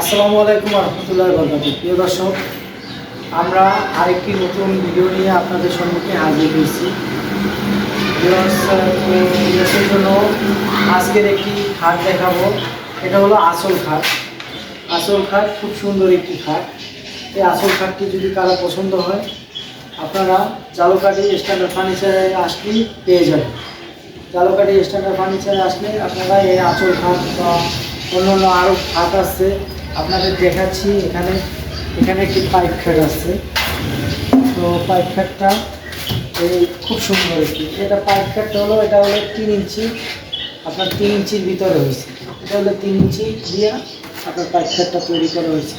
আসসালামু আলাইকুম রহমতুল্লাহ বরকাত প্রিয় দর্শক, আমরা আরেকটি নতুন ভিডিও নিয়ে আপনাদের সম্মুখে হাজির হয়েছি। জন্য আজকের একটি খাট দেখাবো। এটা হলো আসল খাট। আসল খাট খুব সুন্দর একটি খাট। এই আসল খাটটি যদি কারও পছন্দ হয়, আপনারা জালুকাটি স্ট্যান্ডার্ড ফার্নিচারে আসলেই পেয়ে যাবেন। জালুকাটি স্ট্যান্ডার্ড ফার্নিচারে আসলে আপনারা এই আঁচল খাট বা অন্য অন্য আরও খাট আছে আপনাদের দেখাচ্ছি, এখানে এখানে একটি পাইপ খাট আছে। তো পাইপ খাটটা এই খুব সুন্দর একটি। এটা পাইপ খাটটা হলো, এটা হলো তিন ইঞ্চি, আপনার তিন ইঞ্চির ভিতরে হয়েছে। এটা হলো তিন ইঞ্চি দিয়ে আপনার পাইপ খাটটা তৈরি করা হয়েছে।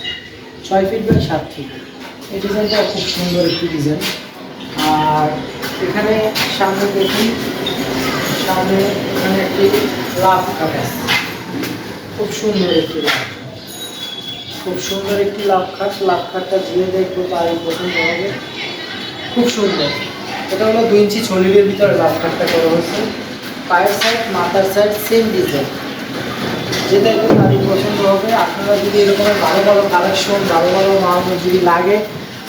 ছয় ফিট বাই সাত ফিট এই ডিজাইনটা খুব সুন্দর একটি ডিজাইন আর এখানে সামনে দেখি সামনে এখানে একটি লাভ আছে। খুব সুন্দর একটি লাভ খুব সুন্দর একটি লাভ খাট। লাভ খাটটা ধুয়ে দেখব তারই পছন্দ হবে। খুব সুন্দর। এটা হলো দুই ইঞ্চি ছলিরের ভিতরে লাভ খাটটা করা হয়েছে। পায়ের সাইড মাথার সাইড সেম ডিজাইন যে দেখবেন তারই পছন্দ হবে। আপনারা যদি এরকমের ভালো ভালো কালেকশন ভালো ভালো মাল যদি লাগে,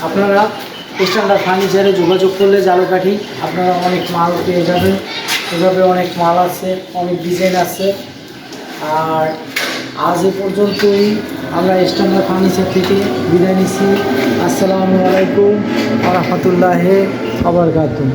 আপনারা স্ট্যান্ডার্ড ফার্নিচারে যোগাযোগ করলে জালকাঠি, আপনারা অনেক মাল পেয়ে যাবেন। এভাবে অনেক মাল আছে, অনেক ডিজাইন আছে। আর আজ এ পর্যন্তই। আমরা স্ট্যান্ডার ফার্নিচার থেকে বিদায় নিচ্ছি। আসসালামু আলাইকুম। রহমতুল্লাহ আবরকাতুম